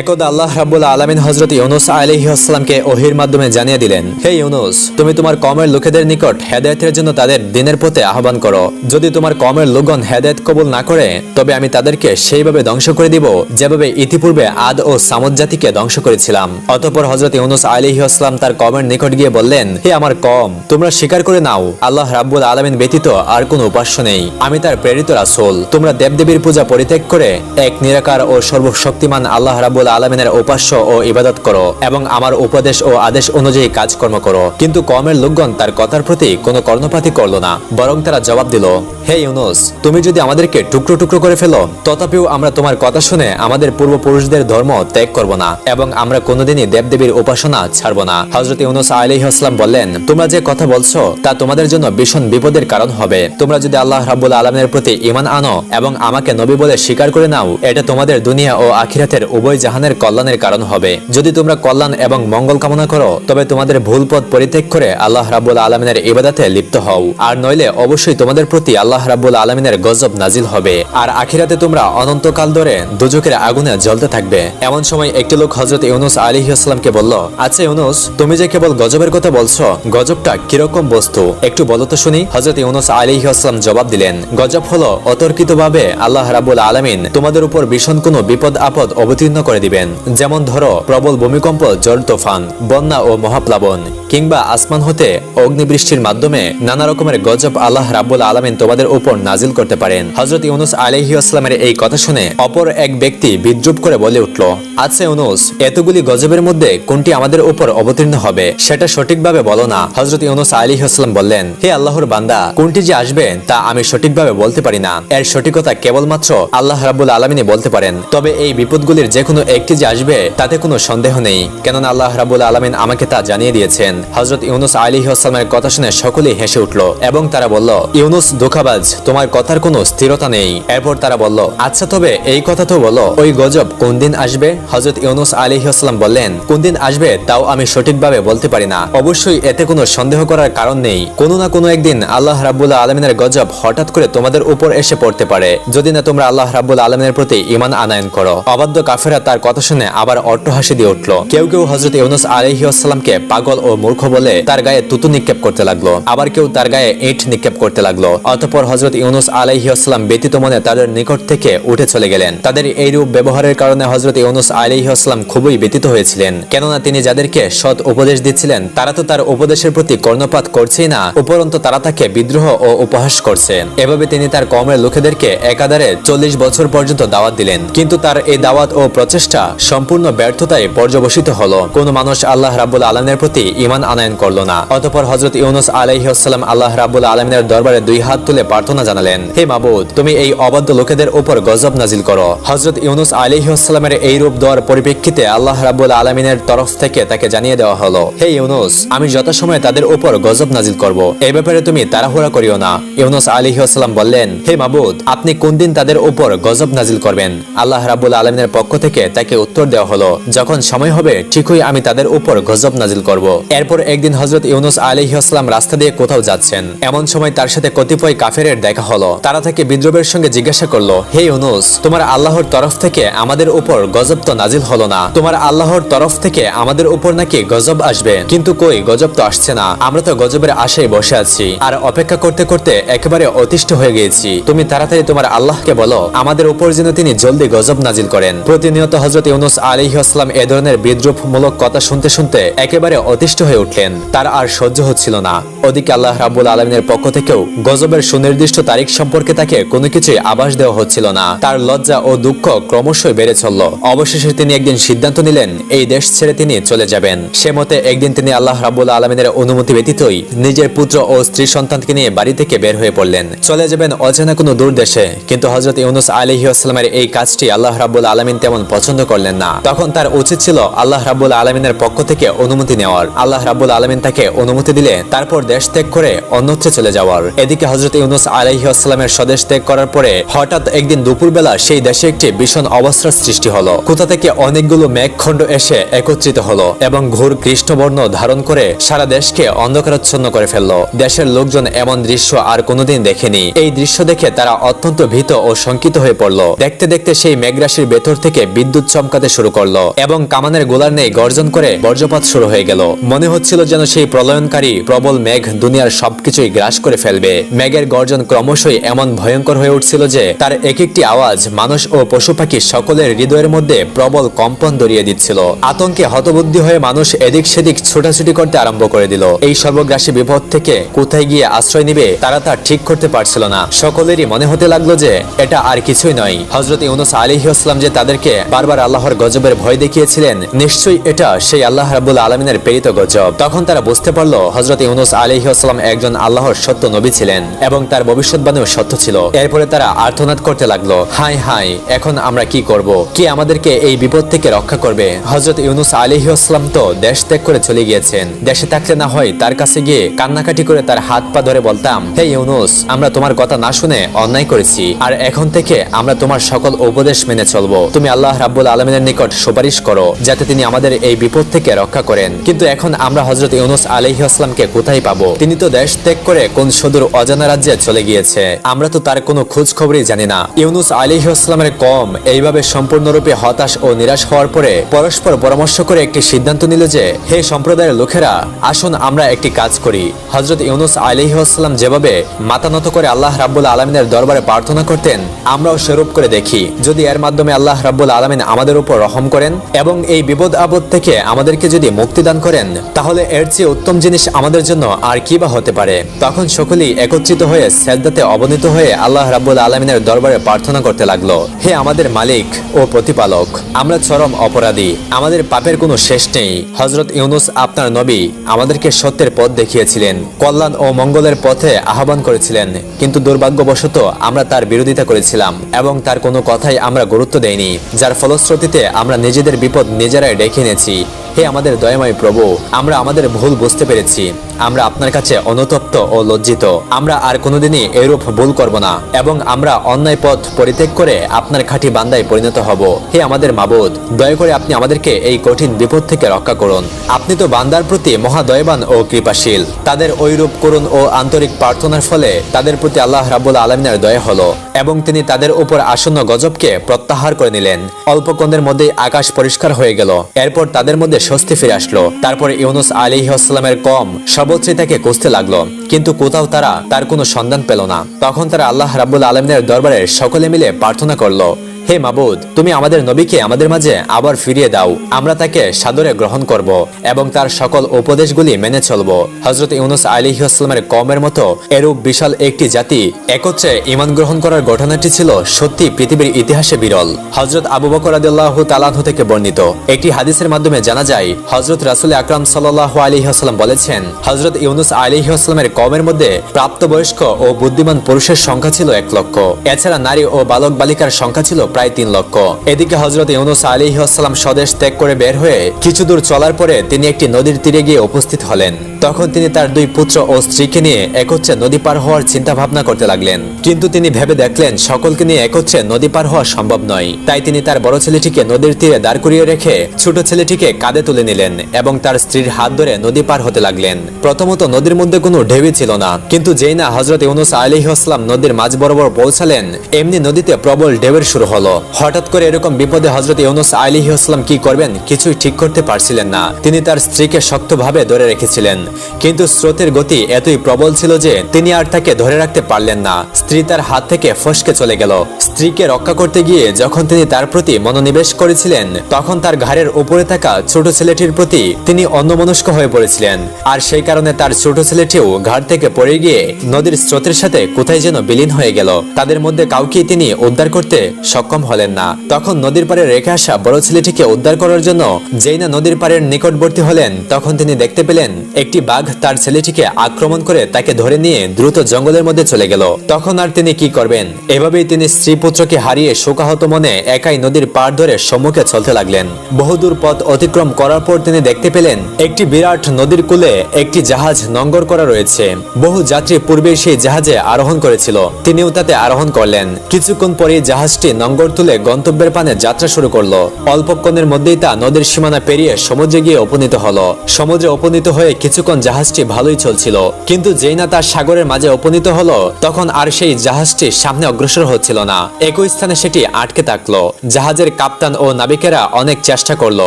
একদা আল্লাহ রাব্বুল আলমিন হজরত ইউনুস আলহি আসসালামকে ওহির মাধ্যমে জানিয়ে দিলেন, হে ইউনুস, তুমি তোমার কমের লোকেদের নিকট হেদায়তের জন্য তাদের দিনের পথে আহ্বান করো। যদি তোমার কমের লোকগণ হেদায়ত কবুল না করে, তবে আমি তাদেরকে সেইভাবে ধ্বংস করে দিব যেভাবে ইতিপূর্বে আদ ও সামদ জাতিকে ধ্বংস করেছিলাম। অতঃপর হজরত ইউনুস আলহি আসসালাম তার কমের নিকট গিয়ে বললেন, হে আমার কম, তোমরা স্বীকার করে নাও, আল্লাহ রাব্বুল আলমিন ব্যতীত আর কোনো উপাস্য নেই। আমি তার প্রেরিত রাসূল। তোমরা দেবদেবীর পূজা পরিত্যাগ করে এক নিরাকার ও সর্বশক্তিমান আল্লাহ রাব্বুল আলমিনের উপাস্য ও ইবাদত করো এবং আমার উপদেশ ও আদেশ অনুযায়ী কাজকর্ম করো। কিন্তু কমের লোকগণ তার কথার প্রতি কোনো কর্ণপাতি করল না, বরং তারা জবাব দিল, হে ইউনুস, তুমি যদি আমাদেরকে টুকরো টুকরো করে ফেলো, তথাপিও আমরা তোমার কথা শুনে আমাদের পূর্বপুরুষদের ধর্ম ত্যাগ করব না এবং আমরা কোনোদিনই দেবদেবীর উপাসনা ছাড়ব না। হজরত ইউনুস আলাইহাস্লাম বললেন, তোমরা যে কথা বলছো, তা তোমাদের জন্য ভীষণ বিপদের কারণ হবে। তোমরা যদি আল্লাহ রাব্বুল আলমের প্রতি ইমান আনো এবং আমাকে নবী বলে স্বীকার করে নাও, এটা তোমাদের দুনিয়া ও আখিরাতের উভয় জাহানের কল্যাণের কারণ হবে। যদি তোমরা কল্যাণ এবং মঙ্গল কামনা করো, তবে তোমাদের ভুল পথ পরিত্যাগ করে আল্লাহ রাব্বুল আলমিনের ইবাদাতে লিপ্ত হও। আর নইলে অবশ্যই তোমাদের প্রতি আল্লাহ রাব্বুল আলমিনের গজব নাজিল হবে। আর আখিরাতে তোমরা অনন্তকাল ধরে দুজকের আগুনে জ্বলতে থাকবে। এমন সময় একটি লোক হজরত ইউনুস আলী আসলামকে বলল আচ্ছা ইউনুস, তুমি যে কেবল গজবের কথা বলছো, গজবটা কীরকম বস্তু? একটু বলো তো শুনি হজরত ইউনুস আলী আসলাম জবাব দিলেন, গজব হলো অতর্কিতভাবে আল্লাহ রাব্বুল আলমিন তোমাদের উপর ভীষণ কোনো বিপদ আপদ অবতীর্ণ করে দিবেন। যেমন ধরো, প্রবল ভূমিকম্প জল তোফান, বন্যা ও মহাপ্লাবন, কিংবা আসমান হতে অগ্নিবৃষ্টির মাধ্যমে নানা রকমের গজব আল্লাহ রাব্বুল আলমিন তোমাদের উপর নাজিল করতে পারেন। হজরত ইউনুস আলহি আসলামের এই কথা শুনে অপর এক ব্যক্তি বিদ্রুপ করে বলে উঠল আচ্ছা ইউনুস, এতগুলি গজবের মধ্যে কোনটি আমাদের উপর অবতীর্ণ হবে? সেটা সঠিকভাবে বলো না। হজরত ইউনুস আলী আসলাম বললেন, হে আল্লাহর বান্দা, কোনটি যে আসবে তা আমি সঠিকভাবে বলতে পারি না। এর সঠিকতা কেবলমাত্র আল্লাহ রাব্বুল আলমিনে বলতে পারেন। তবে এই বিপদগুলির যে কোনো একটি যে আসবে, তাতে কোনো সন্দেহ নেই। কেননা আল্লাহ রাবুল আলমিন আমাকে তা জানিয়ে দিয়েছেন। হজরত ইউনুস আলী আসলামের কথা শুনে সকলেই হেসে উঠল এবং তারা বলল, ইউনুস ধোকাবাজ তোমার কথার কোনো স্থিরতা নেই। এরপর তারা বলল আচ্ছা তবে এই কথা তো বলো, ওই গজব কোন দিন আসবে? হজরত ইউনুস আলী আসলাম বললেন, কোন দিন আসবে তাও আমি সঠিকভাবে বলতে পারি না। অবশ্যই এতে কোনো সন্দেহ করার কারণ নেই। কোনো না কোনো একদিন আল্লাহ রাবুল্লাহ আলমিনের গজব হঠাৎ করে তোমাদের উপর এসে পড়তে পারে। যদি না তোমরা আল্লাহ রাবুল আলমিনের প্রতি ইমান আনায়ন করো। অবাধ্য কাফেরা তার কথা শুনে আবার অট্টহাসি দিয়ে উঠল। কেউ কেউ হজরত ইউনুস আলহিউসালামকে পাগল ও মূর্খ বলে তার গায়ে তুতু নিক্ষেপ করতে লাগল। আবার কেউ তার গায়ে ইট নিক্ষেপ করতে লাগল। অতঃপর হজরত ইউনুস আলহিউসালাম ব্যতীত মনে তাদের নিকট থেকে উঠে চলে গেলেন। তাদের এইরূপ ব্যবহারের কারণে হজরত ইউনুস আলহিউসালাম খুবই ব্যতীত হয়েছিলেন। কেননা তিনি যাদেরকে সৎ উপদেশ দিচ্ছিলেন, তারা তো তার উপদেশের প্রতি কর্ণপাত করছেই না, উপরন্ত তারা তাকে বিদ্রোহ ও উপহাস করছে। এভাবে তিনি তার কমের লোকেদেরকে একাধারে চল্লিশ বছর পর্যন্ত দাওয়াত দিলেন। কিন্তু তার এই দাওয়াত ও প্রচেষ্টা সম্পূর্ণ ব্যর্থতায় পর্যবসিত হলো। কোন মানুষ আল্লাহ রাবুল আলমের প্রতি ইমান আনায়ন করল না। অতপর হজরত ইউনুস আলহিহাস্লাম আল্লাহ রাবুল আলমিনের দরবারে দুই হাত তুলে প্রার্থনা জানালেন, হে মাবুদ, তুমি এই অবাধ্য লোকেদের উপর গজব নাজিল করো। হজরত ইউনুস আলহিহাস্লামের এই রূপ দেওয়ার পরিপ্রেক্ষিতে আল্লাহ রাবুল আলমিনের তরফ থেকে তাকে জানিয়ে দেওয়া হলো, হে ইউনুস, আমি যথাসময়ে তাদের উপর গজব নাজিল করব। এই ব্যাপারে তুমি তাড়াহুড়া করিও না। ইউনুস আলহিহাস্লাম বললেন, হে মাবুদ, আপনি কোন দিন তাদের উপর গজব নাজিল করবেন? আল্লাহ রাবুল আলমিনের পক্ষ থেকে তাকে উত্তর দেওয়া হলো, যখন সময় হবে, ঠিকই আমি তাদের উপর গজব নাজিল করব। এরপর একদিন হজরত ইউনুস আলহিহাস্লাম রাস্তা দিয়ে কোথাও যাচ্ছেন। এমন সময় তার সাথে কতিপয় কাফেরের দেখা হলো। তারা তাকে বিদ্রোহের সঙ্গে জিজ্ঞাসা করল, হে ইউনুস, তোমার আল্লাহর তরফ থেকে আমাদের উপর গজব তো নাজিল হলো না। তোমার আল্লাহর তরফ থেকে আমাদের উপর নাকি গজব আসবে? কিন্তু কই, গজব তো আসছে না। আমরা তো গজবের আশায় বসে আছি। আর অপেক্ষা করতে করতে একেবারে অতিষ্ঠ হয়ে গিয়েছি। তুমি তাড়াতাড়ি তোমার আল্লাহকে বলো, আমাদের উপর যেন তিনি জলদি গজব নাজিল করেন। প্রতিনিয়ত হজরত ইউনুস আলিহি আসলাম এ ধরনের বিদ্রুপমূলক কথা শুনতে শুনতে একেবারে অতিষ্ঠ হয়ে উঠলেন। তার আর সহ্য হচ্ছিল না। ওদিকে আল্লাহ রাবুল আলমিনের পক্ষ থেকেও গজবের সুনির্দিষ্ট তারিখ সম্পর্কে তাকে কোনো কিছুই আভাস দেওয়া হচ্ছিল না। তার লজ্জা ও দুঃখ ক্রমশই বেড়ে চলল। অবশেষে তিনি একদিন সিদ্ধান্ত নিলেন, এই দেশ ছেড়ে তিনি চলে যাবেন। সে মতে একদিন তিনি আল্লাহ রাবুল আলমিনের অনুমতি ব্যতীতই নিজের পুত্র ও স্ত্রী সন্তানকে নিয়ে বাড়ি থেকে বের হয়ে পড়লেন। চলে যাবেন অচেনা কোনো দূর দেশে, কিন্তু হজরত ইউনুস আলহি আসলামের এই কাজটি আল্লাহ রাবুল আলমিন তেমন পছন্দ করলেন না। তখন তার উচিত ছিল আল্লাহ রাবুল আলমিনের পক্ষ থেকে অনুমতি নেওয়ার। আল্লাহ রাবুল আলমিন তাকে অনুমতি দিলে তারপর দেশ ত্যাগ করে অন্যত্রে চলে যাওয়ার। এদিকে হজরত ইউনুস আলহি স্বদেশ ত্যাগ করার পরে হঠাৎ একদিন দুপুরবেলা সেই দেশে একটি ভীষণ অবস্থার সৃষ্টি হলো। কোথা থেকে অনেকগুলো মেঘখণ্ড এসে একত্রিত হলো এবং ঘোর কৃষ্ণবর্ণ ধারণ করে সারা দেশকে অন্ধকারাচ্ছন্ন করে ফেলল। দেশের লোকজন এমন দৃশ্য আর কোনোদিন দেখেনি। এই দৃশ্য দেখে তারা অত্যন্ত ভীত ও শঙ্কিত হয়ে পড়ল। দেখতে দেখতে সেই মেঘরাশির ভেতর থেকে বিদ্যুৎ বিদ্যুৎ চমকাতে শুরু করল এবং কামানের গোলার নেই গর্জন করে বর্জ্যপাত শুরু হয়ে গেল। মনে হচ্ছিল যেন সেই প্রলয়নকারী, প্রবল মেঘ দুনিয়ার সবকিছুই গ্রাস করে ফেলবে। মেঘের গর্জন ক্রমশই এমন ভয়ঙ্কর হয়ে উঠছিল যে, তার এক একটি আওয়াজ মানুষ ও পশু পাখি সকলের হৃদয়ের মধ্যে প্রবল কম্পন দরিয়ে দিচ্ছিল। আতঙ্কে হতবুদ্ধি হয়ে মানুষ এদিক সেদিক ছোটাছুটি করতে আরম্ভ করে দিল। এই সর্বগ্রাসী বিপদ থেকে কোথায় গিয়ে আশ্রয় নিবে তারা তা ঠিক করতে পারছিল না। সকলেরই মনে হতে লাগল যে, এটা আর কিছুই নয়। হজরত ইউনুস আলিহাস্লাম যে তাদেরকে বারবার আল্লাহর গজবের ভয় দেখিয়েছিলেন, নিশ্চয়ই এটা সেই আল্লাহ রাবুল আলমিনের প্রেরিত গজব। তখন তারা বুঝতে পারল হজরত ইউনুস আলিহাস্লাম একজন আল্লাহর সত্য নবী ছিলেন এবং তার ভবিষ্যৎবাণীও সত্য ছিল। এরপরে তারা আর্তনাদ করতে লাগল হাই হাই এখন আমরা কি করব? কে আমাদেরকে এই বিপদ থেকে রক্ষা করবে? হজরত ইউনুস আলিহাস্লাম তো দেশ ত্যাগ করে চলে গিয়েছেন। দেশে থাকলে না হয় তার কাছে গিয়ে কান্নাকাটি করে তার হাত পা ধরে বলতাম, হে ইউনুস, আমরা তোমার কথা না শুনে অন্যায় করেছি, আর এখন থেকে আমরা তোমার সকল উপদেশ মেনে চলবো। তুমি আল্লাহ রাব্বুল আলমিনের নিকট সুপারিশ করো, যাতে তিনি আমাদের এই বিপদ থেকে রক্ষা করেন। কিন্তু এখন আমরা হজরত ইউনুস আলহিহাস্লামকে কোথায় পাবো? তিনি তো দেশ ত্যাগ করে কোন সুদূর অজানা রাজ্যে চলে গিয়েছে। আমরা তো তার কোনো খোঁজ খবরই জানি না। ইউনুস আলিহাস্লামের কম এইভাবে সম্পূর্ণরূপে হতাশ ও নিরাশ হওয়ার পরে পরস্পর পরামর্শ করে একটি সিদ্ধান্ত নিল যে, হে সম্প্রদায়ের লোকেরা, আসুন আমরা একটি কাজ করি। হজরত ইউনুস আলিহাস্লাম যেভাবে মাথা নত করে আল্লাহ রাব্বুল আলমিনের দরবারে প্রার্থনা করতেন, আমরাও সেরূপ করে দেখি। যদি এর মাধ্যমে আল্লাহ রাব্বুল আলমিন আমাদের উপর রহম করেন এবং এই বিপদ আপদ থেকে আমাদেরকে যদি মুক্তি দান করেন, তাহলে এর চেয়ে উত্তম জিনিস আমাদের জন্য আর কি বা হতে পারে? তখন সকলেই একত্রিত হয়ে সেজদাতে অবনীত হয়ে আল্লাহ রাব্বুল আলমিনের দরবারে প্রার্থনা করতে লাগল। হে আমাদের মালিক ও প্রতিপালক, আমরা চরম অপরাধী, আমাদের পাপের কোনো শেষ নেই। হজরত ইউনুস আপনার নবী, আমাদেরকে সত্যের পথ দেখিয়েছিলেন, কল্যাণ ও মঙ্গলের পথে আহ্বান করেছিলেন, কিন্তু দুর্ভাগ্যবশত আমরা তার বিরোধিতা করেছিলাম এবং তার কোনো কথাই আমরা গুরুত্ব দেইনি, যার ফলশ্রুতিতে আমরা নিজেদের বিপদ নিজেরাই ডেকে এনেছি। হে আমাদের দয়াময় প্রভু, আমরা আমাদের ভুল বুঝতে পেরেছি। আমরা আপনার কাছে অনুতপ্ত ও লজ্জিত। আমরা আর কোনোদিনই এরূপ ভুল করব না এবং আমরা অন্যায় পথ পরিত্যাগ করে আপনার খাঁটি বান্দায় পরিণত হব। হে আমাদের মাবুদ, দয়া করে আপনি আমাদেরকে এই কঠিন বিপদ থেকে রক্ষা করুন। আপনি তো বান্দার প্রতি মহাদয়বান ও কৃপাশীল। তাদের ঐরূপ করুন ও আন্তরিক প্রার্থনার ফলে তাদের প্রতি আল্লাহ রাবুল আলমিনের দয়া হলো এবং তিনি তাদের উপর আসন্ন গজবকে প্রত্যাহার করে নিলেন। অল্পক্ষণের মধ্যেই আকাশ পরিষ্কার হয়ে গেল। এরপর তাদের মধ্যে স্বস্তি ফিরে আসলো। তারপর ইউনুস আলী আসসালামের কম সর্বত্রই তাকে কষতে লাগল। কিন্তু কোথাও তারা তার কোনো সন্ধান পেল না। তখন তারা আল্লাহ রাবুল আলমিনের দরবারে সকলে মিলে প্রার্থনা করল। হে মাবুদ, তুমি আমাদের নবীকে আমাদের মাঝে আবার ফিরিয়ে দাও। আমরা তাকে সাদরে গ্রহণ করব এবং তার সকল উপদেশগুলি মেনে চলব। হজরত ইউনুস আলিহাস্লামের কমের মতো এরূপ বিশাল একটি জাতি একত্রে ইমান গ্রহণ করার ঘটনাটি ছিল সত্যি পৃথিবীর ইতিহাসে বিরল। হজরত আবু বকর আদিল্লাহ তালাহ থেকে বর্ণিত। একটি হাদিসের মাধ্যমে জানা যায় হজরত রাসুল আকরাম সাল্লাহ আলিহাস্লাম বলেছেন হজরত ইউনুস আলিহাস্লামের কমের মধ্যে প্রাপ্তবয়স্ক ও বুদ্ধিমান পুরুষের সংখ্যা ছিল এক লক্ষ। এছাড়া নারী ও বালক বালিকার সংখ্যা ছিল প্রায় তিন লক্ষ। এদিকে হজরত ইউনুস আলী আসসালাম স্বদেশ ত্যাগ করে বের হয়ে কিছু দূর চলার পরে তিনি একটি নদীর তীরে গিয়ে উপস্থিত হলেন। তখন তিনি তার দুই পুত্র ও স্ত্রীকে নিয়ে একত্রে নদী পার হওয়ার চিন্তা ভাবনা করতে লাগলেন। কিন্তু তিনি ভেবে দেখলেন, সকলকে নিয়ে একত্রে নদী পার হওয়া সম্ভব নয়। তাই তিনি তার বড় ছেলেটিকে নদীর তীরে দাঁড় করিয়ে রেখে ছোট ছেলেটিকে কাঁধে তুলে নিলেন এবং তার স্ত্রীর হাত ধরে নদী পার হতে লাগলেন। প্রথমত নদীর মধ্যে কোনো ঢেউই ছিল না। কিন্তু যেই না হজরত ইউনুস আলী আসলাম নদীর মাঝ বরাবর পৌঁছালেন, এমনি নদীতে প্রবল ঢেউয়ের শুরু হলো। হঠাৎ করে এরকম বিপদে হজরত ইউনুস আলী আসলাম কি করবেন কিছুই ঠিক করতে পারছিলেন না। তিনি তার স্ত্রীকে শক্তভাবে ধরে রেখেছিলেন। কিন্তু স্রোতের গতি এতই প্রবল ছিল যে তিনি আর তাকে ধরে রাখতে পারলেন না। স্ত্রী তার হাত থেকে ফসকে চলে গেল। স্ত্রীকে রক্ষা করতে গিয়ে যখন তিনি তার প্রতি মনোনিবেশ করেছিলেন, তখন তার ঘাড়ের উপরে থাকা ছোট ছেলেটির প্রতি তিনি অন্যমনস্ক হয়ে পড়েছিলেন। আর সেই কারণে তার ছোট ছেলেটিও ঘাড় থেকে পড়ে গিয়ে নদীর স্রোতের সাথে কোথায় যেন বিলীন হয়ে গেল। তাদের মধ্যে কাউকে তিনি উদ্ধার করতে সক্ষম হলেন না। তখন নদীর পারে রেখে আসা বড় ছেলেটিকে উদ্ধার করার জন্য যেই না নদীর পাড়ের নিকটবর্তী হলেন, তখন তিনি দেখতে পেলেন একটি বাঘ তার ছেলেটিকে আক্রমণ করে তাকে ধরে নিয়ে দ্রুত জঙ্গলের মধ্যে চলে গেল। তখন আর তিনি কি করবেন? এভাবেই তিনি স্ত্রী পুত্রকে হারিয়ে শোকাহত মনে একাই নদীর পার ধরে সম্মুখে চলতে লাগলেন। বহুদূর পথ অতিক্রম করার পর তিনি দেখতে পেলেন, একটি বিরাট নদীর কূলে একটি জাহাজ নঙ্গর করা রয়েছে। বহু যাত্রী পূর্বে সেই জাহাজে আরোহণ করেছিল। তিনিও তাতে আরোহণ করলেন। কিছুক্ষণ পরে জাহাজটি নঙ্গর তুলে গন্তব্যের পানে যাত্রা শুরু করল। অল্পক্ষণের মধ্যেই তা নদীর সীমানা পেরিয়ে সমুদ্রে গিয়ে উপনীত হলো। সমুদ্রে উপনীত হয়ে কিছুক্ষণ জাহাজটি ভালোই চলছিল। কিন্তু যেই না তার সাগরের মাঝে উপনীত হলো, তখন আর সেই জাহাজটি সামনে অগ্রসর হচ্ছিল না। একই স্থানে সেটি আটকে থাকল। জাহাজের কাপ্তান ও নাবিকেরা অনেক চেষ্টা করল,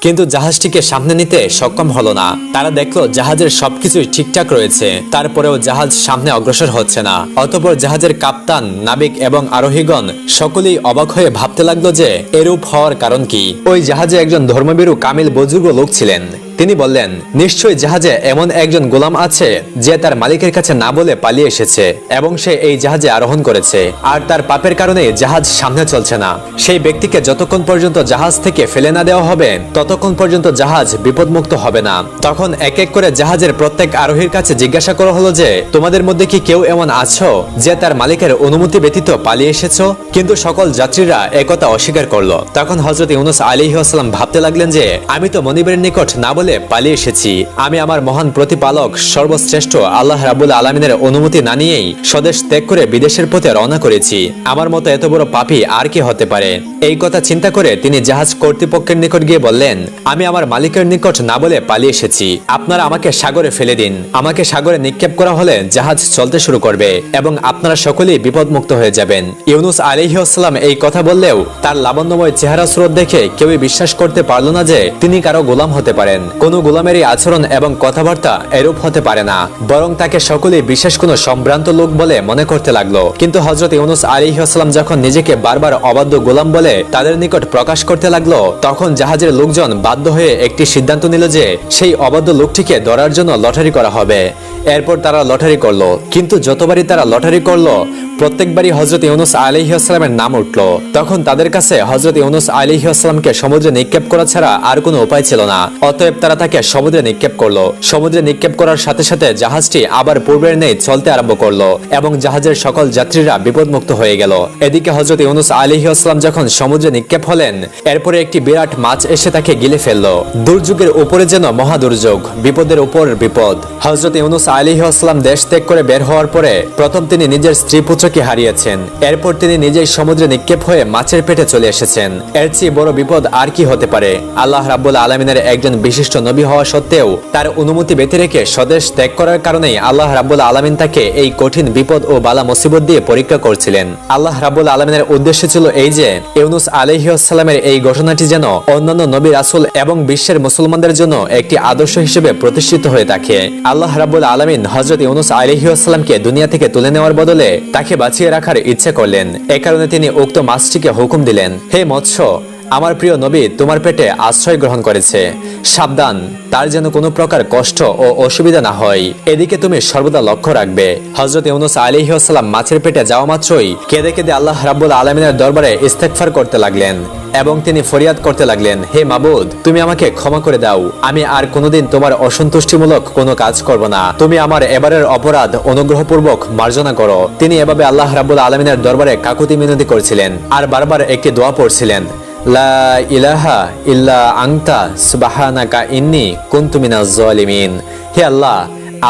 কিন্তু জাহাজটিকে সামনে নিতে সক্ষম হলো না। তারা দেখল জাহাজের সবকিছুই ঠিকঠাক রয়েছে। তারপরেও জাহাজ সামনে অগ্রসর হচ্ছে না। অতপর জাহাজের কাপ্তান, নাবিক এবং আরোহীগণ সকলেই অবাক হয়ে ভাবতে লাগল যে, এরূপ হওয়ার কারণ কি? ওই জাহাজে একজন ধর্মবীরু কামিল বুজুর্গ লোক ছিলেন। তিনি বললেন নিশ্চয়ই জাহাজে এমন একজন গোলাম আছে যে তার মালিকের কাছে না বলে পালিয়ে এসেছে এবং সে এই জাহাজে আরোহণ করেছে। আর তার পাপের কারণে জাহাজ সামনে চলছে না। সেই ব্যক্তিকে যতক্ষণ পর্যন্ত জাহাজ থেকে ফেলে না দেওয়া হবে, ততক্ষণ পর্যন্ত জাহাজ বিপদমুক্ত হবে না। তখন এক এক করে জাহাজের প্রত্যেক আরোহীর কাছে জিজ্ঞাসা করা হলো যে, তোমাদের মধ্যে কি কেউ এমন আছো যে তার মালিকের অনুমতি ব্যতীত পালিয়ে এসেছ? কিন্তু সকল যাত্রীরা একথা অস্বীকার করল। তখন হজরত ইউনুস আলী আসসালাম ভাবতে লাগলেন যে, আমি তো মনিবের নিকট না বলে পালিয়ে এসেছি। আমি আমার মহান প্রতিপালক, সর্বশ্রেষ্ঠ আল্লাহ রাবুল আলমিনের অনুমতি না নিয়েই স্বদেশ ত্যাগ করে বিদেশের পথে রওনা করেছি। আমার মতো এত বড় পাপি আর কি হতে পারে? এই কথা চিন্তা করে তিনি জাহাজ কর্তৃপক্ষের নিকট গিয়ে বললেন, আমি আমার মালিকের নিকট না বলে পালিয়ে এসেছি। আপনারা আমাকে সাগরে ফেলে দিন। আমাকে সাগরে নিক্ষেপ করা হলে জাহাজ চলতে শুরু করবে এবং আপনারা সকলেই বিপদমুক্ত হয়ে যাবেন। ইউনুস আলিহাস্লাম এই কথা বললেও তার লাবণ্যময় চেহারা স্রোত দেখে কেউই বিশ্বাস করতে পারল না যে তিনি কারও গোলাম হতে পারেন। কোনো গোলামেরই আচরণ এবং কথাবার্তা এরূপ হতে পারে না। বরং তাকে সকলেই বিশেষ কোনো সম্ভ্রান্ত লোক বলে মনে করতে লাগল। কিন্তু হজরত ইউনুস আলিহাস্লাম যখন নিজেকে বারবার অবাধ্য গোলাম বলে তাদের নিকট প্রকাশ করতে লাগল, তখন জাহাজের লোকজন বাধ্য হয়ে একটি সিদ্ধান্ত নিল যে সেই অবাধ্য লোকটিকে ধরার জন্য লটারি করা হবে। এরপর তারা লটারি করল। কিন্তু যতবারই তারা লটারি করল, প্রত্যেকবারই হজরত ইউনুস আলিহাস্লামের নাম উঠল। তখন তাদের কাছে হজরত ইউনুস আলিহাস্লামকে সমুদ্রে নিক্ষেপ করা ছাড়া আর কোনো উপায় ছিল না। অতএব তারা তাকে সমুদ্রে নিক্ষেপ করল। সমুদ্রে নিক্ষেপ করার সাথে সাথে জাহাজটি আবার পূর্বের নেই চলতে আরম্ভ করল এবং জাহাজের সকল যাত্রীরা বিপদমুক্ত হয়ে গেল। এদিকে হজরত ইউনুস আলিহাস্লাম যখন সমুদ্রে নিক্ষেপ হলেন, এরপরে একটি বিরাট মাছ এসে তাকে গিলে ফেলল। দুর্যোগের উপরে যেন মহা দুর্যোগ, বিপদের উপর বিপদ। হজরত ইউনুস আলিহাস্লাম দেশ ত্যাগ করে বের হওয়ার পরে প্রথম তিনি নিজের স্ত্রী পুত্রকে হারিয়েছেন। এরপর তিনি নিজেই সমুদ্রে নিক্ষেপ হয়ে মাছের পেটে চলে এসেছেন। এর চেয়ে বড় বিপদ আর কি হতে পারে? আল্লাহ রাব্বুল আলমিনের একজন বিশিষ্ট নবী হওয়া সত্ত্বেও তার অনুমতি বেঁধে রেখে স্বদেশ ত্যাগ করার কারণেই আল্লাহ রাব্বুল আলমিন তাকে এই কঠিন বিপদ ও বালা মুসিবত দিয়ে পরীক্ষা করছিলেন। আল্লাহ রাব্বুল আলমিনের উদ্দেশ্য ছিল এই যে, ইউনুস আলহিউসালামের এই ঘটনাটি যেন অন্যান্য নবী রাসুল এবং বিশ্বের মুসলমানদের জন্য একটি আদর্শ হিসেবে প্রতিষ্ঠিত হয়ে থাকে। আল্লাহ রাব্বুল আলমিন হজরত ইউনুস আলহিউসালামকে দুনিয়া থেকে তুলে নেওয়ার বদলে তাকে বাঁচিয়ে রাখার ইচ্ছে করলেন। এ কারণে তিনি উক্ত মাছটিকে হুকুম দিলেন, হে মৎস্য, আমার প্রিয় নবী তোমার পেটে আশ্রয় গ্রহণ করেছে। সাবধান, তার যেন কোনো প্রকার কষ্ট ও অসুবিধা না হয়। এদিকে তুমি সর্বদা লক্ষ্য রাখবে। হজরত ইউনুস আলিহাসাল্লাম মাছের পেটে যাওয়া মাত্রই কেঁদে কেঁদে আল্লাহ রাব্বুল আলমিনের দরবারে ইস্তেকফার করতে লাগলেন। এবং তিনি ফরিয়াদ করতে লাগলেন, হে মাবুদ, তুমি আমাকে ক্ষমা করে দাও। আমি আর কোনোদিন তোমার অসন্তুষ্টিমূলক কোনো কাজ করব না। তুমি আমার এবারের অপরাধ অনুগ্রহপূর্বক মার্জনা করো। তিনি এভাবে আল্লাহ রাব্বুল আলমিনের দরবারে কাকুতি মিনতি করছিলেন আর বারবার একটি দোয়া পড়ছিলেন, লা ইলাহা ইল্লা আংতা সুবাহানাকা ইন্নি কুনতু মিনাজ জালিমিন হে আল্লাহ,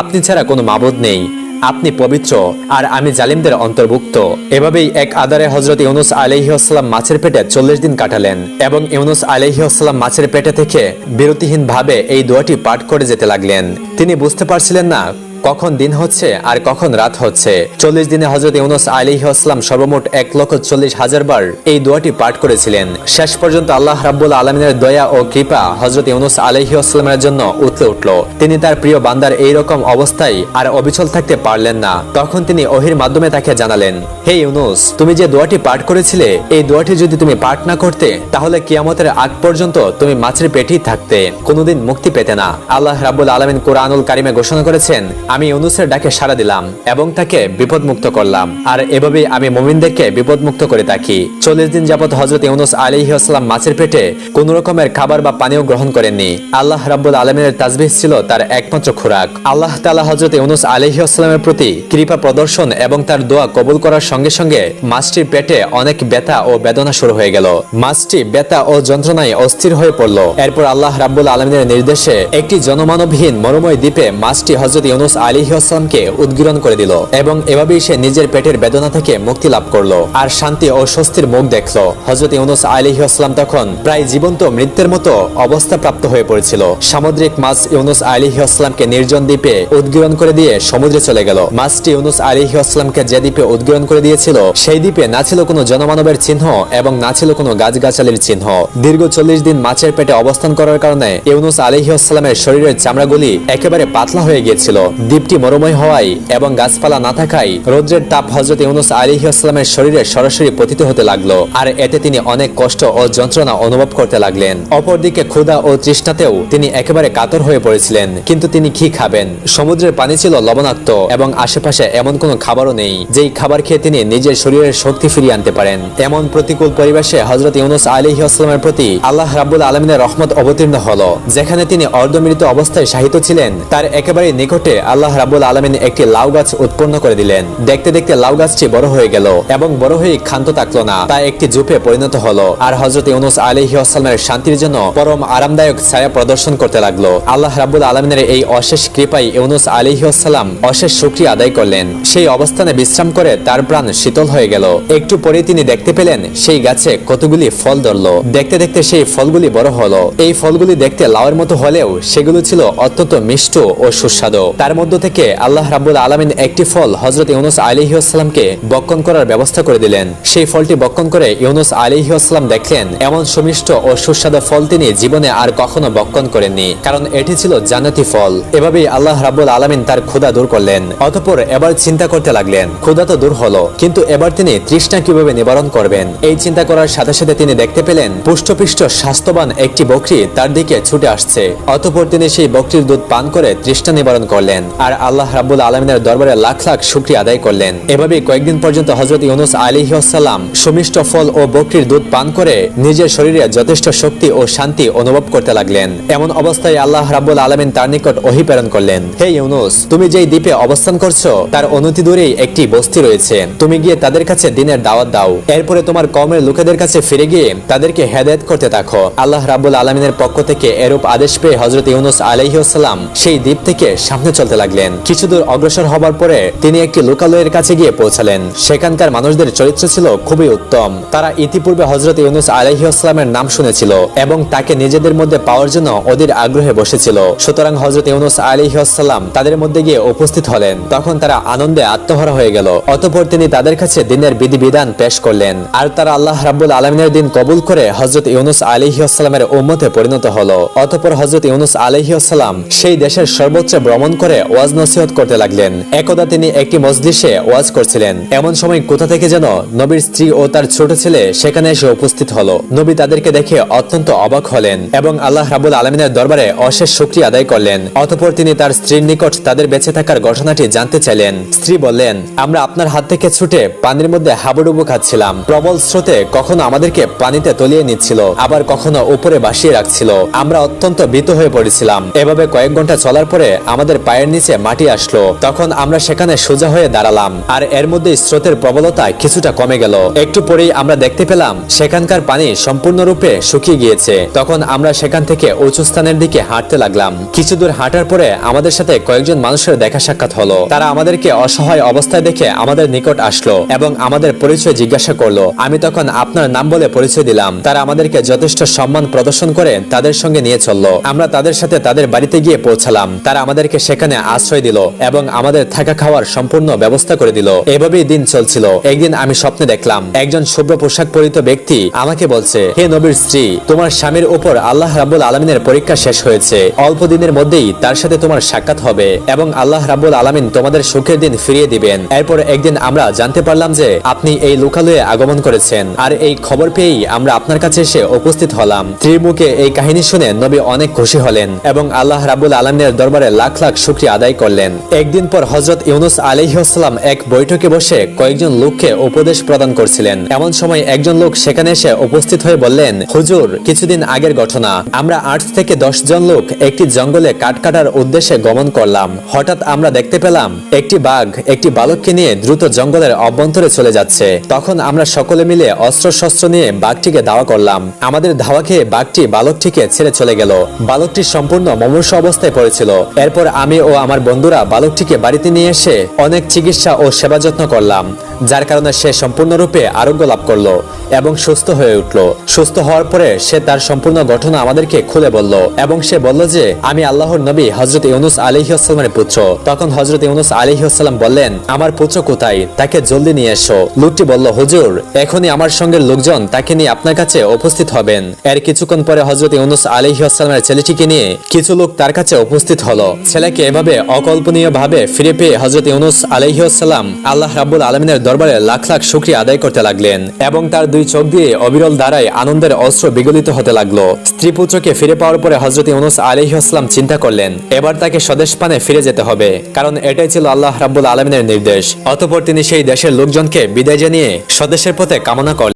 আপনি ছাড়া কোনো মাবুদ নেই। আপনি পবিত্র আর আমি জালিমদের অন্তর্ভুক্ত। এভাবেই এক আদারে হজরত ইউনুস আলহিহাস্লাম মাছের পেটে চল্লিশ দিন কাটালেন এবং ইউনুস আলহিহাস্লাম মাছের পেটে থেকে বিরতিহীন ভাবে এই দোয়াটি পাঠ করে যেতে লাগলেন। তিনি বুঝতে পারছিলেন না কখন দিন হচ্ছে আর কখন রাত হচ্ছে। চল্লিশ দিনে হজরত ইউনুস আলিহ আসলাম সর্বমোট এক লক্ষ চল্লিশ হাজার বার এই দোয়াটি পাঠ করেছিলেন। শেষ পর্যন্ত আল্লাহ রাব্বুল আলমিনের দয়া ও কৃপা হজরত ইউনুস আলহি আসলামের জন্য উতলে উঠল। তিনি তার প্রিয় বান্দার এই রকম অবস্থায় আর অবিচল থাকতে পারলেন না। তখন তিনি ওহির মাধ্যমে তাকে জানালেন, হে ইউনুস, তুমি যে দোয়াটি পাঠ করেছিলে, এই দোয়াটি যদি তুমি পাঠ না করতে, তাহলে কিয়ামতের আগ পর্যন্ত তুমি মাছের পেটেই থাকতে। কোনোদিন মুক্তি পেতে না। আল্লাহ রাব্বুল আলমিন কোরআনুল কারিমে ঘোষণা করেছেন আমি ইউনুসের ডাকে সাড়া দিলাম এবং তাকে বিপদমুক্ত করলাম। আর এভাবেই আমি মোমিনদেরকে বিপদমুক্ত করে থাকি। চল্লিশ দিন যাবত হজরত ইউনুস আলিহাস্লাম মাছের পেটে কোন রকমের খাবার বা পানীয় গ্রহণ করেননি। আল্লাহ রাব্বুল আলমিনের তাজবিহ ছিল তার একমাত্র খোরাক। আল্লাহ তালা হজরত ইউনুস আলিহাস্লামের প্রতি কৃপা প্রদর্শন এবং তার দোয়া কবুল করার সঙ্গে সঙ্গে মাছটির পেটে অনেক ব্যথা ও বেদনা শুরু হয়ে গেল। মাছটি ব্যথা ও যন্ত্রণায় অস্থির হয়ে পড়ল। এরপর আল্লাহ রাব্বুল আলমিনের নির্দেশে একটি জনমানবহীন মরুময় দ্বীপে মাছটি হজরত ইউনুস আলিহাস্লামকে উদ্গীরণ করে দিল এবং এভাবেই সে নিজের পেটের বেদনা থেকে মুক্তি লাভ করল আর শান্তি ও স্বস্তির মুখ দেখল। হজরত ইউনুস আলী আলিহাস্লাম তখন প্রায় জীবন্ত মৃত্যুর মতো অবস্থা প্রাপ্ত হয়ে পড়েছিল। সামুদ্রিক মাছ ইউনুস আলী আলিহাস্লামকে নির্জন দ্বীপে উদ্গীরণ করে দিয়ে সমুদ্রে চলে গেল। মাছটি ইউনুস আলী আলিহাস্লামকে যে দ্বীপে উদ্গীরণ করে দিয়েছিল, সেই দ্বীপে না ছিল কোনো জনমানবের চিহ্ন এবং না ছিল কোনো গাছগাছালির চিহ্ন। দীর্ঘ চল্লিশ দিন মাছের পেটে অবস্থান করার কারণে ইউনুস আলী আলিহাস্লামের শরীরের চামড়াগুলি একেবারে পাতলা হয়ে গিয়েছিল। দ্বীপটি মরুময় হওয়ায় এবং গাছপালা না থাকায় রৌদ্রের তাপ হজরত ইউনুস আলিহাস্লামের শরীরে সরাসরি পতিত হতে লাগল, আর এতে তিনি অনেক কষ্ট ও যন্ত্রণা অনুভব করতে লাগলেন। অপরদিকে ক্ষুধা ও তৃষ্ণাতেও তিনি একেবারে কাতর হয়ে পড়েছিলেন, কিন্তু তিনি কি খাবেন? সমুদ্রের পানি ছিল লবণাক্ত এবং আশেপাশে এমন কোনো খাবারও নেই, যেই খাবার খেয়ে তিনি নিজের শরীরের শক্তি ফিরিয়ে আনতে পারেন। এমন প্রতিকূল পরিবেশে হজরত ইউনুস আলিহি আসলামের প্রতি আল্লাহ রাব্বুল আলমিনের রহমত অবতীর্ণ হলো, যেখানে তিনি অর্ধমৃত অবস্থায় শাহিত ছিলেন, তার একেবারে নিকটে আল্লাহ রাব্বুল আলমিন একটি লাউ গাছ উৎপন্ন করে দিলেন। দেখতে দেখতে লাউ গাছটি বড় হয়ে গেল এবং বড় হয়ে ক্ষান্ত থাকল না। তা একটি জুপে পরিণত হলো। আর হজরত ইউনুস আলিহি আসলামের শান্তির জন্য পরম আরামদায়ক ছায়া প্রদর্শন করতে লাগল। আল্লাহ রাব্বুল আলমিনের এই অশেষ কৃপাই ইউনুস আলিহি আসসালাম অশেষ শুক্রিয়া আদায় করলেন। সেই অবস্থানে বিশ্রাম করে তার প্রাণ শীতল হয়ে গেল। একটু পরে তিনি দেখতে পেলেন সেই গাছে কতগুলি ফল ধরলো। দেখতে দেখতে সেই ফলগুলি বড় হলো। এই ফলগুলি দেখতে লাউয়ের মতো হলেও সেগুলো ছিল অত্যন্ত মিষ্ট ও সুস্বাদু। তার মধ্য থেকে আল্লাহ রাব্বুল আলমিন একটি ফল হজরত ইউনুস আলিহি আসসালামকে বক্ষণ করার ব্যবস্থা করে দিলেন। সেই ফলটি বক্ষণ করে ইউনুস আলিহি আসসালাম দেখলেন, এমন সুমিষ্ট ও সুস্বাদু ফল তিনি জীবনে আর কখনো বক্ষণ করেননি, কারণ এটি ছিল জান্নাতি ফল। এভাবেই আল্লাহ রাব্বুল আলমিন তার ক্ষুদা দূর করলেন। অতঃপর এবার চিন্তা করতে লাগলেন ক্ষুদা তো দূর হলো, কিন্তু এবার তিনি তৃষ্ণা কীভাবে নিবারণ করবেন? এই চিন্তা করার সাথে সাথে তিনি দেখতে পেলেন, পুষ্টপিষ্ট স্বাস্থ্যবান একটি বকরি তার দিকে ছুটে আসছে। অতঃপর তিনি সেই বকরির দুধ পান করে তৃষ্ণা নিবারণ করলেন। আর আল্লাহ রাব্বুল আলমিনের দরবারে লাখ লাখ শুক্রিয়া আদায় করলেন। এভাবে কয়েকদিন পর্যন্ত হজরত ইউনুস আলিহাসাল্লাম সুমিষ্ট ফল ও বকরির দুধ পান করে নিজের শরীরে যথেষ্ট শক্তি ও শান্তি অনুভব করতে লাগলেন। এমন অবস্থায় আল্লাহ রাব্বুল আলমিন তার নিকট ওহি প্রেরণ করলেন। হে ইউনুস, তুমি যেই দ্বীপে অবস্থান করছ, তার অনতি দূরেই একটি বস্তি রয়েছে। তুমি গিয়ে তাদের কাছে দিনের দাওয়াত দাও। এরপরে তোমার কমের লোকেদের কাছে ফিরে গিয়ে তাদেরকে হেদায়ত করতে থাকো। আল্লাহ রাব্বুল আলমিনের পক্ষ থেকে এরূপ আদেশ পেয়ে হজরত ইউনুস আলাইহিসাল্লাম সেই দ্বীপ থেকে সামনে চলতে লাগলেন। কিছু দূর অগ্রসর হবার পরে তিনি একটি লোকালয়ের কাছে গিয়ে পৌঁছালেন। সেখানকার মানুষদের চরিত্র ছিল খুবই উত্তম। তারা ইতিপূর্বে হজরত ইউনুস আলাইহিসাল্লামের নাম শুনেছিল এবং তাকে নিজেদের মধ্যে পাওয়ার জন্য অধীর আগ্রহে বসেছিল। সুতরাং হজরত ইউনুস আলিহাসাল্লাম তাদের মধ্যে গিয়ে উপস্থিত হলেন। তখন তারা আনন্দে আত্মহারা হয়ে গেল। অতঃপর তিনি তাদের কাছে দিনের বিধিবিধান পেশ করলেন। আর তারা আল্লাহ রাব্বুল আলমিনের দিন কবুল করে হজরত ইউনুস আলিহাসাল্লামের উম্মতে পরিণত হলো। অতঃপর হজরত ইউনুস আলিহাসাল্লাম সেই দেশের সর্বোচ্চ ভ্রমণ করে ওয়াজ নসিহত করতে লাগলেন। একদা তিনি একটি মজলিসে ওয়াজ করছিলেন। এমন সময় কোথা থেকে যেন নবীর স্ত্রী ও তার ছোট ছেলে সেখানে এসে উপস্থিত হলো। নবী তাদেরকে দেখে অত্যন্ত অবাক হলেন এবং আল্লাহ রাবুল আলমিনের দরবারে অশেষ শুক্রিয়া আদায় করলেন। অতঃপর তিনি তার স্ত্রীর নিকট তাদের বেঁচে থাকার ঘটনাটি জানতে চাইলেন। স্ত্রী বললেন, আমরা আপনার হাত থেকে ছুটে পানির মধ্যে হাবুডুবু খাচ্ছিলাম। প্রবল স্রোতে কখনো আমাদেরকে পানিতে তলিয়ে নিচ্ছিল, আবার কখনো উপরে বাসিয়ে রাখছিল। আমরা অত্যন্ত ভীত হয়ে পড়েছিলাম। এভাবে কয়েক ঘণ্টা চলার পরে আমাদের পায়ের নিচে মাটি আসলো। তখন আমরা সেখানে সোজা হয়ে দাঁড়ালাম, আর এর মধ্যে স্রোতের প্রবলতা কিছুটা কমে গেল। একটু পরেই আমরা দেখতে পেলাম, সেখানকার পানি সম্পূর্ণরূপে শুকিয়ে গিয়েছে। তখন আমরা সেখান থেকে উঁচু স্থানের দিকে হাঁটতে লাগলাম। কিছু দূর হাঁটার পরে আমাদের সাথে কয়েকজন মানুষের দেখা সাক্ষাৎ হলো। তারা আমাদেরকে অসহায় অবস্থায় দেখে আমাদের নিকট আসলো এবং আমাদের পরিচয় জিজ্ঞাসা করল। আমি তখন আপনার নাম বলে পরিচয় দিলাম। তারা আমাদেরকে যথেষ্ট সম্মান প্রদর্শন করে তাদের সঙ্গে নিয়ে চলল। আমরা তাদের সাথে তাদের বাড়িতে গিয়ে পৌঁছালাম। তারা আমাদেরকে সেখানে আশ্রয় দিল এবং আমাদের থাকা খাওয়ার সম্পূর্ণ ব্যবস্থা করে দিল। এভাবেই দিন চলছিল। একদিন আমি স্বপ্নে দেখলাম, একজন শুভ্র পোশাক পরিত ব্যক্তি আমাকে বলছে, হে নবীর স্ত্রী, তোমার স্বামীর উপর আল্লাহ রাব্বুল আলমিনের পরীক্ষা শেষ হয়েছে। অল্প দিনের মধ্যেই তার সাথে তোমার সাক্ষাৎ হবে এবং আল্লাহ রাব্বুল আলমিন তোমাদের সুখের দিন ফিরিয়ে দিবেন। এরপর একদিন আমরা জানতে পারলাম যে আপনি এই লোকালয়ে আগমন করেছেন আর এই খবর পেয়েই আমরা আপনার কাছে এসে উপস্থিত হলাম। স্ত্রীর মুখে এই কাহিনী শুনে নবী অনেক খুশি হলেন এবং আল্লাহ রাব্বুল আলমিনের দরবারে লাখ লাখ শুক্রিয়া আদায় করলেন। একদিন পর হজরত ইউনুস আলিহাস্লাম এক বৈঠকে বসে কয়েকজন লোককে উপদেশ প্রদান করছিলেন। এমন সময় একজন লোক সেখানে এসে উপস্থিত হয়ে বললেন, হুজুর, কিছুদিন আগের ঘটনা। আমরা আট থেকে দশ জন লোক একটি জঙ্গলে কাঠ কাটার উদ্দেশ্যে গমন করলাম। হঠাৎ আমরা দেখতে পেলাম, একটি বাঘ একটি বালককে নিয়ে দ্রুত জঙ্গলের অভ্যন্তরে চলে যাচ্ছে। তখন আমরা সকলে মিলে অস্ত্র শস্ত্র নিয়ে বাঘটিকে দাওয়া করলাম। আমাদের ধাওয়া খেয়ে বাঘটি বালকটিকে ছেড়ে চলে গেল। বালকটি সম্পূর্ণ মমূর্ষ অবস্থায় পড়েছিল। এরপর আমি ও আমার বন্ধুরা বালকটিকে বাড়িতে নিয়ে এসে অনেক চিকিৎসা ও সেবা যত্ন করলাম, যার কারণে সে সম্পূর্ণরূপে আরোগ্য লাভ করল এবং সুস্থ হয়ে উঠল। সুস্থ হওয়ার পরে সে তার সম্পূর্ণ ঘটনা আমাদেরকে খুলে বলল এবং সে বলল যে, আমি আল্লাহর নবী হজরত ইউনুস আলিহাস্লামের পুত্র। তখন হজরত ইউনুস আলিহাস্লাম বললেন, আমার পুত্র কোথায়? তাকে জলদি নিয়ে এসো। লোকটি বলল, হুজুর, এখনই আমার সঙ্গে লোকজন তাকে নিয়ে আপনার কাছে উপস্থিত হবেন। এর কিছুক্ষণ পরে হজরত ইউনুস আলিহাস্লামের ছেলেটিকে নিয়ে কিছু লোক তার কাছে উপস্থিত হলো। ছেলেকে এভাবে অকল্পনীয় ভাবে ফিরে পেয়ে হজরত ইউনুস আলহিউসালাম আল্লাহ রাব্বুল আলমিনের দরবারে লাখ লাখ শুক্রিয়া আদায় করতে লাগলেন এবং তার দুই চোখ দিয়ে অবিরল দ্বারায় আনন্দের অস্ত্র বিগলিত হতে লাগল। স্ত্রী পুত্রকে ফিরে পাওয়ার পরে হজরত ইউনুস আলহিউসলাম চিন্তা করলেন, এবার তাকে স্বদেশ পানে ফিরে যেতে হবে, কারণ এটাই ছিল আল্লাহ রাব্বুল আলমিনের নির্দেশ। অতপর তিনি সেই দেশের লোকজনকে বিদায় জানিয়ে স্বদেশের পথে কামনা করলেন